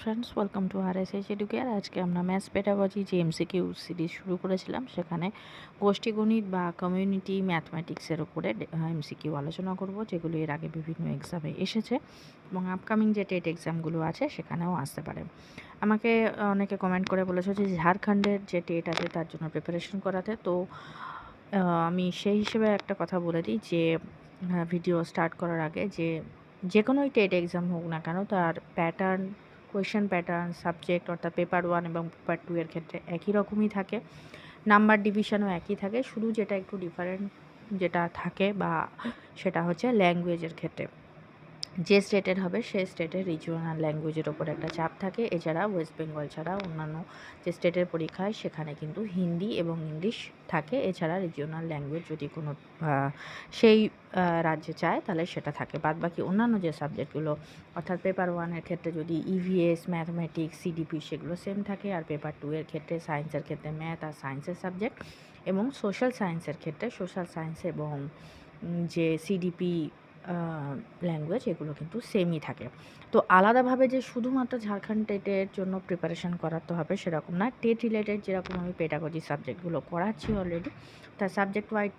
Friends welcome to R S H Educare আজকে আমরা maths pedagogy যে এমসিকিউ সিরিজ শুরু করেছিলাম। সেখানে গোষ্ঠী গণিত বা কমিউনিটি ম্যাথমেটিক্সের উপরে এমসিকিউ আলোচনা করব, যেগুলো এর আগে বিভিন্ন এক্সামে এসেছে এবং আপকামিং যে টেট এক্সামগুলো আছে, সেখানেও আসতে পারে। আমাকে অনেকে কমেন্ট করে বলেছে যে ঝাড়খণ্ডের যে টেট আছে, তার জন্য প্রিপারেশন করাতে। তো আমি সেই হিসেবে একটা কথা বলে দিই যে ভিডিও স্টার্ট করার আগে যে যে কোনোই টেট এক্সাম হোক না কেন, তার প্যাটার্ন কোয়েশ্চেন প্যাটার্ন সাবজেক্ট অর্থাৎ পেপার ওয়ান এবং পেপার টু এর ক্ষেত্রে একই রকমই থাকে। নাম্বার ডিভিশনও একই থাকে। শুধু যেটা একটু ডিফারেন্ট যেটা থাকে বা সেটা হচ্ছে ল্যাঙ্গুয়েজের ক্ষেত্রে। যে স্টেটের হবে সেই স্টেটের রিজিওনাল ল্যাঙ্গুয়েজের ওপর একটা চাপ থাকে। এছাড়া ওয়েস্ট বেঙ্গল ছাড়া অন্যান্য যে স্টেটের পরীক্ষায় সেখানে কিন্তু হিন্দি এবং ইংলিশ থাকে। এছাড়া রিজিওনাল ল্যাঙ্গুয়েজ যদি কোনো সেই রাজ্যে চায়, তাহলে সেটা থাকে। বাদ বাকি অন্যান্য যে সাবজেক্টগুলো অর্থাৎ পেপার ওয়ানের ক্ষেত্রে যদি ইভিএস ম্যাথমেটিক্স সিডিপি সেগুলো সেম থাকে। আর পেপার টু এর ক্ষেত্রে সায়েন্সের ক্ষেত্রে ম্যাথ আর সায়েন্সের সাবজেক্ট এবং সোশ্যাল সায়েন্সের ক্ষেত্রে সোশ্যাল সায়েন্স এবং যে সিডিপি ল্যাঙ্গুয়েজ এগুলো কিন্তু সেমই থাকে। তো আলাদাভাবে যে শুধুমাত্র ঝাড়খণ্ড টেটের জন্য প্রিপারেশান করাতে হবে সেরকম না। টেট রিলেটেড যেরকম আমি পেডাগজি সাবজেক্টগুলো করাচ্ছি অলরেডি তার সাবজেক্ট ওয়াইড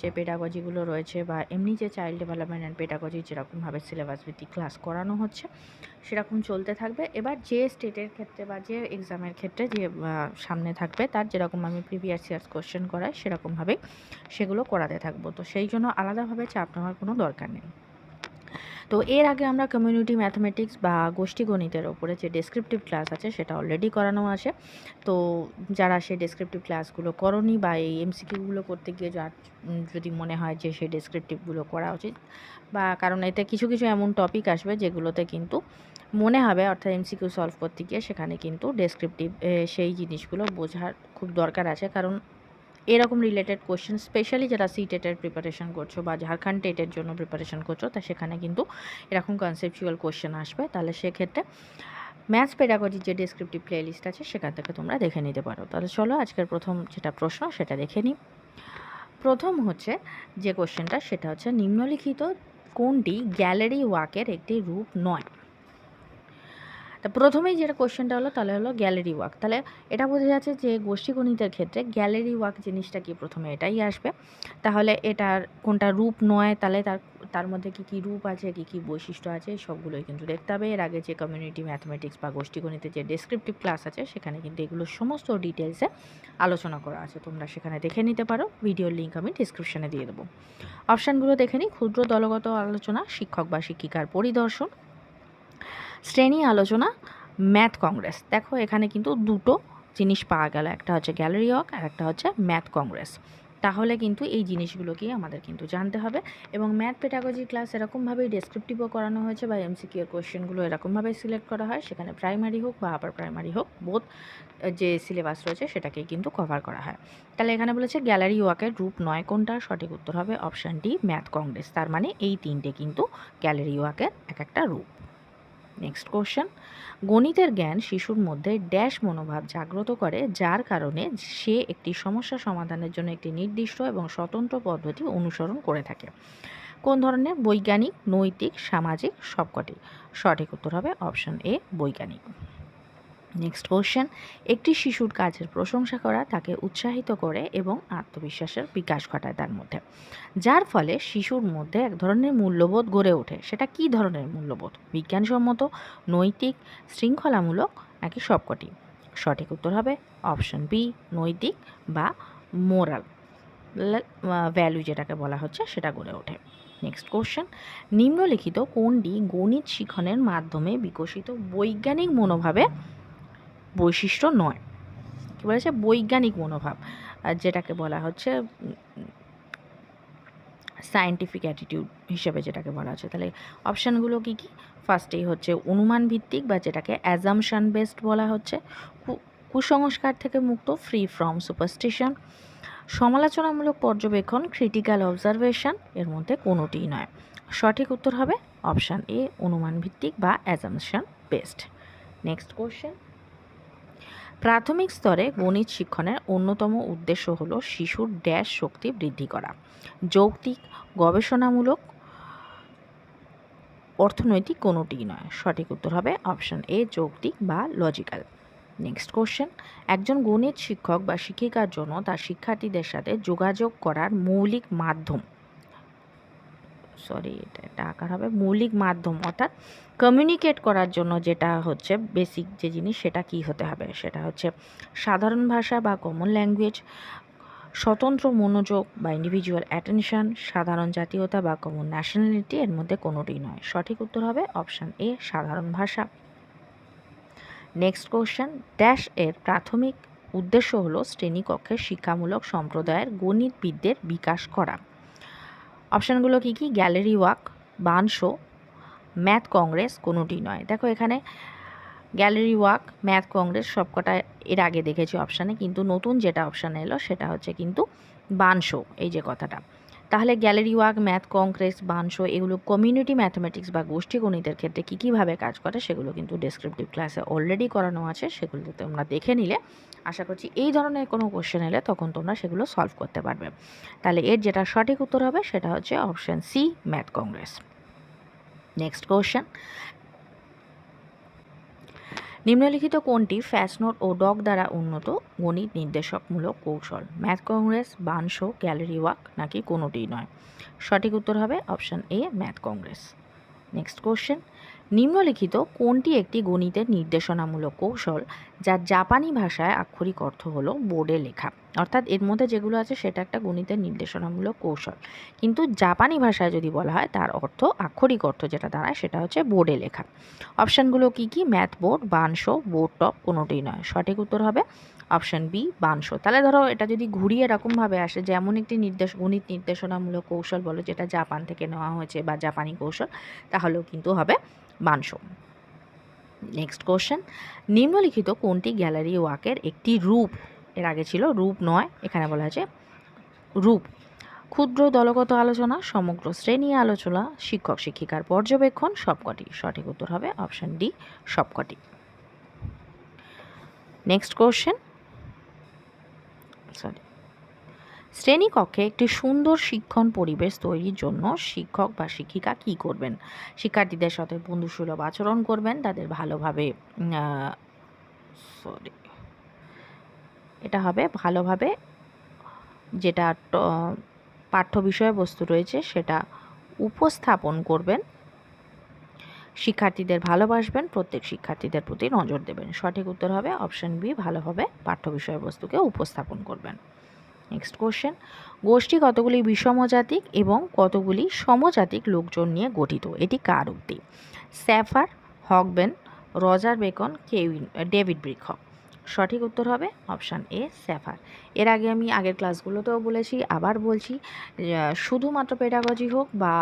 যে পেডাগজিগুলো রয়েছে বা এমনি যে চাইল্ড ডেভেলপমেন্ট অ্যান্ড পেডাগজি যেরকমভাবে সিলেবাস ভিত্তিক ক্লাস করানো হচ্ছে সেরকম চলতে থাকবে। এবার যে স্টেটের ক্ষেত্রে বা যে এক্সামের ক্ষেত্রে যে সামনে থাকবে, তার যেরকম আমি প্রিভিয়াস ইয়ার্স কোশ্চেন করাই সেরকমভাবেই সেগুলো করাতে থাকব। তো সেই জন্য আলাদাভাবে চাপ নেওয়ার কোনো দরকার নেই। তো এর আগে আমরা কমিউনিটি ম্যাথমেটিক্স বা গোষ্ঠী গণিতের ওপরে যে ডেসক্রিপটিভ ক্লাস আছে, সেটা অলরেডি করানো আছে। তো যারা সেই ডেসক্রিপটিভ ক্লাসগুলো করনি বা এই এমসিকিউগুলো করতে গিয়ে যার যদি মনে হয় যে সেই ডেসক্রিপটিভগুলো করা উচিত, বা কারণ এতে কিছু কিছু এমন টপিক আসবে যেগুলোতে কিন্তু মনে হবে অর্থাৎ এমসিকিউ সলভ করতে গিয়ে সেখানে কিন্তু ডেসক্রিপটিভ সেই জিনিসগুলো বোঝার খুব দরকার আছে। কারণ এরকম রিলেটেড কোয়েশ্চেন স্পেশালি যারা সি টেটের প্রিপারেশন করছ বা ঝাড়খণ্ড টেটের জন্য প্রিপারেশন করছ, তা সেখানে কিন্তু এরকম কনসেপচুয়াল কোয়েশ্চেন আসবে। তাহলে সেক্ষেত্রে ম্যাথস পেডাগজির যে ডিসক্রিপটিভ প্লেলিস্ট আছে, সেখান থেকে তোমরা দেখে নিতে পারো। তাহলে চলো আজকের প্রথম যেটা প্রশ্ন, সেটা দেখে নিই। প্রথম হচ্ছে যে কোশ্চেনটা সেটা হচ্ছে নিম্নলিখিত কোনটি গ্যালারি ওয়াকের একটি রূপ নয়? তা প্রথমেই যেটা কোশ্চেনটা হলো, তাহলে হলো গ্যালারি ওয়াক তাহলে এটা বোঝা যাচ্ছে যে গোষ্ঠী গণিতের ক্ষেত্রে গ্যালারি ওয়াক জিনিসটা কি প্রথমে এটাই আসবে। তাহলে এটার কোনটা রূপ নয়, তাহলে তার তার মধ্যে কী কী রূপ আছে, কী কী বৈশিষ্ট্য আছে, সবগুলোই কিন্তু দেখতে হবে। এর আগে যে কমিউনিটি ম্যাথমেটিক্স বা গোষ্ঠী গণিতের যে ডেসক্রিপটিভ ক্লাস আছে, সেখানে কিন্তু এগুলো সমস্ত ডিটেলসে আলোচনা করা আছে। তোমরা সেখানে দেখে নিতে পারো। ভিডিওর লিঙ্ক আমি ডিসক্রিপশানে দিয়ে দেবো। অপশানগুলো দেখে নিই। ক্ষুদ্র দলগত আলোচনা, শিক্ষক বা শিক্ষিকার পরিদর্শন শ্রেণি আলোচনা, ম্যাথ কংগ্রেস। দেখো এখানে কিন্তু দুটো জিনিস পাওয়া গেল, একটা হচ্ছে গ্যালারি ওয়াক আর একটা হচ্ছে ম্যাথ কংগ্রেস। তাহলে কিন্তু এই জিনিসগুলোকেই আমাদের কিন্তু জানতে হবে এবং ম্যাথ পেটাগজি ক্লাস এরকমভাবেই ডেসক্রিপটিভও করানো হয়েছে বা এমসিকিউর কোয়েশ্চেনগুলো এরকমভাবেই সিলেক্ট করা হয়। সেখানে প্রাইমারি হোক বা আপার প্রাইমারি হোক বোধ যে সিলেবাস রয়েছে সেটাকেই কিন্তু কভার করা হয়। তাহলে এখানে বলেছে গ্যালারি ওয়াকের রূপ নয় কোনটা? সঠিক উত্তর হবে অপশান ডি ম্যাথ কংগ্রেস। তার মানে এই তিনটে কিন্তু গ্যালারি ওয়াকের এক একটা রূপ। নেক্সট কোশ্চেন গণিতের জ্ঞান শিশুর মধ্যে ড্যাশ মনোভাব জাগ্রত করে, যার কারণে সে একটি সমস্যা সমাধানের জন্য একটি নির্দিষ্ট এবং স্বতন্ত্র পদ্ধতি অনুসরণ করে থাকে। কোন ধরনের? বৈজ্ঞানিক, নৈতিক, সামাজিক সবকটি। সঠিক উত্তর হবে অপশন এ, বৈজ্ঞানিক। নেক্সট কোশ্চেন একটি শিশুর কাজের প্রশংসা করা তাকে উৎসাহিত করে এবং আত্মবিশ্বাসের বিকাশ ঘটায় তার মধ্যে। যার ফলে শিশুর মধ্যে এক ধরনের মূল্যবোধ গড়ে ওঠে। সেটা কি ধরনের মূল্যবোধ? বিজ্ঞানসম্মত, নৈতিক, শৃঙ্খলামূলক নাকি সবকটি? সঠিক উত্তর হবে অপশন বি, নৈতিক বা মোরাল। ভ্যালু যেটাকে বলা হচ্ছে সেটা গড়ে ওঠে। নেক্সট কোশ্চেন নিম্নলিখিত কোনটি গণিত শিখনের মাধ্যমে বিকশিত বৈজ্ঞানিক মনোভাবে বৈশিষ্ট্য নয়। কী বলেছে বৈজ্ঞানিক মনোভাব, আর যেটাকে বলা হচ্ছে সায়েন্টিফিক অ্যাটিটিউড হিসেবে যেটাকে বলা হচ্ছে। তাহলে অপশানগুলো কী কী? ফার্স্টেই হচ্ছে অনুমান ভিত্তিক বা যেটাকে অ্যাজামশান বেসড বলা হচ্ছে। কুসংস্কার থেকে মুক্ত ফ্রি ফ্রম সুপারস্টিশন সমালোচনামূলক পর্যবেক্ষণ ক্রিটিক্যাল অবজারভেশন এর মধ্যে কোনোটিই নয়। সঠিক উত্তর হবে অপশান এ, অনুমান ভিত্তিক বা অ্যাজামশান বেসড নেক্সট কোশ্চেন প্রাথমিক স্তরে গণিত শিক্ষণের অন্যতম উদ্দেশ্য হল শিশুর ড্যাশ শক্তি বৃদ্ধি করা। যৌক্তিক, গবেষণামূলক অর্থনৈতিক কোনোটিই নয়। সঠিক উত্তর হবে অপশন এ, যৌক্তিক বা লজিক্যাল। Next question. একজন গণিত শিক্ষক বা শিক্ষিকার জন্য তার শিক্ষার্থীদের সাথে যোগাযোগ করার মৌলিক মাধ্যম সরি, এটা একটা আকার হবে। মৌলিক মাধ্যম, অর্থাৎ কমিউনিকেট করার জন্য যেটা হচ্ছে বেসিক যে জিনিস, সেটা কি হতে হবে? সেটা হচ্ছে সাধারণ ভাষা বা কমন ল্যাঙ্গুয়েজ স্বতন্ত্র মনোযোগ বা ইন্ডিভিজুয়াল অ্যাটেনশন সাধারণ জাতীয়তা বা কমন ন্যাশনালিটি এর মধ্যে কোনোটি নয়। সঠিক উত্তর হবে অপশান এ সাধারণ ভাষা। নেক্সট কোশ্চেন ড্যাশ এর প্রাথমিক উদ্দেশ্য হলো শ্রেণীকক্ষের শিক্ষামূলক সম্প্রদায়ের গণিতবিদদের বিকাশ করা। অপশানগুলো কি কি? Gallery walk, bansho, math congress কোনোটি নয়। দেখো এখানে গ্যালারি ওয়াক, ম্যাথ কংগ্রেস সবকটা এর আগে দেখেছি অপশানে, কিন্তু নতুন যেটা অপশান এলো সেটা হচ্ছে কিন্তু বান শো, এই যে কথাটা। তাহলে gallery walk, math congress bansho এগুলো কমিউনিটি ম্যাথমেটিক্স বা গোষ্ঠী গণিতের ক্ষেত্রে কী কীভাবে কাজ করে সেগুলো কিন্তু ডেসক্রিপটিভ ক্লাসে অলরেডি করানো আছে, সেগুলো তোমরা দেখে নিলে। আশা করছি এই ধরনের কোনো কোশ্চেন এলে তখন তোমরা সেগুলো সলভ করতে পারবে। তাহলে এর যেটা সঠিক উত্তর হবে সেটা হচ্ছে option C math congress next question নিম্নলিখিত কোনটি ফ্যাসনোট ও ডগ দ্বারা উন্নত, গণিত নির্দেশকমূলক কৌশল। Math congress bansho gallery walk নাকি কোনোটিই নয়। সঠিক উত্তর হবে option A, math congress. Next question. নিম্নলিখিত কোনটি একটি গণিতের নির্দেশনামূলক কৌশল। যার জাপানি ভাষায় আক্ষরিক অর্থ হলো বোর্ডে লেখা। অর্থাৎ এর মধ্যে যেগুলো আছে সেটা একটা গণিতের নির্দেশনামূলক কৌশল। কিন্তু জাপানি ভাষায় যদি বলা হয় তার অর্থ আক্ষরিক অর্থ যেটা দাঁড়ায় সেটা হচ্ছে বোর্ডে লেখা। অপশানগুলো কি কি? Math board, bansho, board top কোনোটিই নয়। সঠিক উত্তর হবে অপশান বি, বানশো। তাহলে ধরো এটা যদি ঘুরিয়ে এরকমভাবে আসে, যেমন একটি নির্দেশ, গণিত নির্দেশনামূলক কৌশল বলো, যেটা জাপান থেকে নেওয়া হয়েছে বা জাপানি কৌশল, তাহলেও কিন্তু হবে বানশো। নেক্সট কোশ্চেন নিম্নলিখিত কোনটি গ্যালারি ওয়াকের একটি রূপ? এর আগে ছিল রূপ নয়, এখানে বলা আছে রূপ। ক্ষুদ্র দলগত আলোচনা, সমগ্র শ্রেণি আলোচনা, শিক্ষক, শিক্ষিকার পর্যবেক্ষণ, সবকটি। সঠিক উত্তর হবে অপশান ডি, সবকটি। নেক্সট কোশ্চেন সরি শ্রেণীকক্ষে একটি সুন্দর শিক্ষণ পরিবেশ তৈরির জন্য শিক্ষক বা শিক্ষিকা কি করবেন? শিক্ষার্থীদের সাথে বন্ধুসুলভ আচরণ করবেন, তাদের ভালোভাবে সরি এটা হবে ভালোভাবে যেটা পাঠ্য বিষয়বস্তু রয়েছে সেটা উপস্থাপন করবেন। শিক্ষার্থীদের ভালোবাসবেন, প্রত্যেক শিক্ষার্থীদের প্রতি নজর দেবেন। সঠিক উত্তর হবে, অপশন বি ভালোভাবে পাঠ্য বিষয়বস্তুকে উপস্থাপন করবেন। নেক্সট কোশ্চেন গোষ্ঠী কতগুলি বিষমজাতিক এবং কতগুলি সমজাতিক লোকজন নিয়ে গঠিত? এটি কার উক্তি? স্যাফার, হকবেন, রজার বেকন, কেউইন, ডেভিড ব্রিকহক। সঠিক উত্তর হবে অপশান এ, স্যাফার। এর আগে আমি আগের ক্লাসগুলোতেও বলেছি, আবার বলছি শুধুমাত্র পেডাগজি হোক বা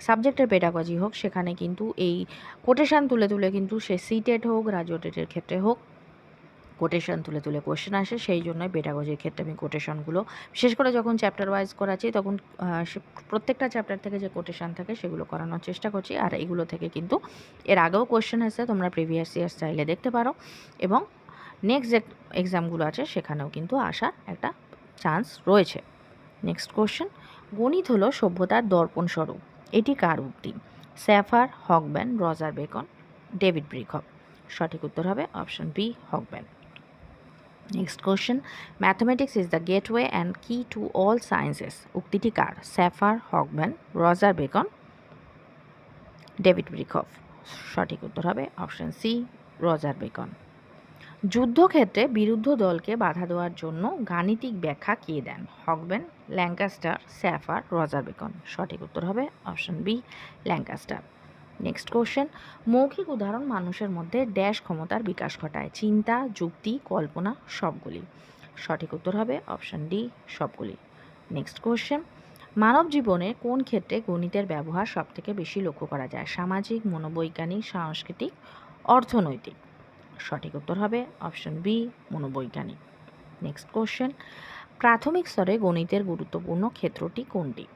সাবজেক্টের পেডাগজি হোক, সেখানে কিন্তু এই কোটেশান তুলে তুলে কিন্তু সে সিটেট হোক রাজোটেটের ক্ষেত্রে হোক কোটেশন তুলে তুলে কোশ্চেন আসে, সেই জন্যই পেডাগজির ক্ষেত্রে আমি কোটেশনগুলো বিশেষ করে যখন চ্যাপ্টার ওয়াইজ করাচ্ছি, তখন প্রত্যেকটা চ্যাপ্টার থেকে যে কোটেশন থাকে, সেগুলো করানোর চেষ্টা করছি। আর এগুলো থেকে কিন্তু এর আগেও কোশ্চেন এসে তোমরা প্রিভিয়াস ইয়ার চাইলে দেখতে পারো। এবং নেক্সট যে এক্সামগুলো আছে, সেখানেও কিন্তু আসার একটা চান্স রয়েছে। নেক্সট কোশ্চেন গণিত হলো সভ্যতার দর্পণ স্বরূপ। এটি কার উক্তি? Saffer, Hogben, Roger Bacon, David Birkhoff সঠিক উত্তর হবে option B, Hogben. Next question mathematics is the gateway and key to all sciences উক্তিটি কার Saffer Hogben Roger Bacon David Birkhoff সঠিক উত্তর হবে অপশন সি রজার বেকন যুদ্ধক্ষেত্রে বিরুদ্ধ দলকে বাধা দেওয়ার জন্য গাণিতিক ব্যাখ্যা কে দেন? Hogben Lancaster Schaffer Roger Bacon সঠিক উত্তর হবে option B Lancaster next question মৌখিক উদাহরণ মানুষের মধ্যে ড্যাশ ক্ষমতার বিকাশ ঘটায়। চিন্তা, যুক্তি, কল্পনা, সবগুলি। সঠিক উত্তর হবে অপশন ডি সবগুলি। নেক্সট কোশ্চেন মানব জীবনে কোন ক্ষেত্রে গণিতের ব্যবহার সবথেকে বেশি লক্ষ্য করা যায়? সামাজিক, মনোবৈজ্ঞানিক, সাংস্কৃতিক, অর্থনৈতিক? সঠিক উত্তর হবে অপশন বি মনোবৈজ্ঞানিক। নেক্সট কোশ্চেন প্রাথমিক স্তরে গণিতের গুরুত্বপূর্ণ ক্ষেত্রটি কোনটি?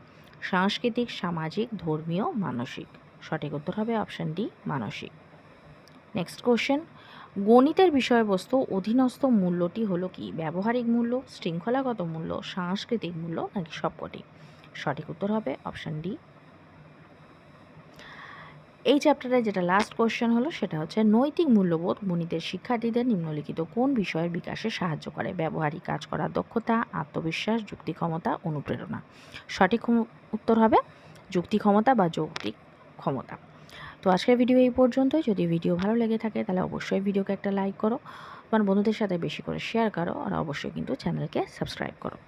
সাংস্কৃতিক, সামাজিক, ধর্মীয়, মানসিক। সঠিক উত্তর হবে অপশন ডি, মানসিক। নেক্সট কোশ্চেন গণিতের বিষয়বস্তু অধীনস্থ মূল্যটি হলো কি? ব্যবহারিক মূল্য, শৃঙ্খলাগত মূল্য, সাংস্কৃতিক মূল্য নাকি সবকটি? সঠিক উত্তর হবে অপশন ডি। এই চ্যাপ্টারে যেটা লাস্ট কোশ্চেন হলো, সেটা হচ্ছে নৈতিক মূল্যবোধ গণিতের শিক্ষার্থীদের নিম্নলিখিত কোন বিষয়ের বিকাশে সাহায্য করে? ব্যবহারিক কাজ করার দক্ষতা, আত্মবিশ্বাস, যুক্তি ক্ষমতা, অনুপ্রেরণা। সঠিক উত্তর হবে যুক্তি ক্ষমতা বা যৌক্তিক ক্ষমতা। তো আজকের ভিডিও এই পর্যন্তই। যদি ভিডিও ভালো লেগে থাকে, তাহলে অবশ্যই ভিডিওকে একটা লাইক করো। তোমার বন্ধুদের সাথে বেশি করে শেয়ার করো। আর অবশ্যই কিন্তু চ্যানেলকে সাবস্ক্রাইব করো।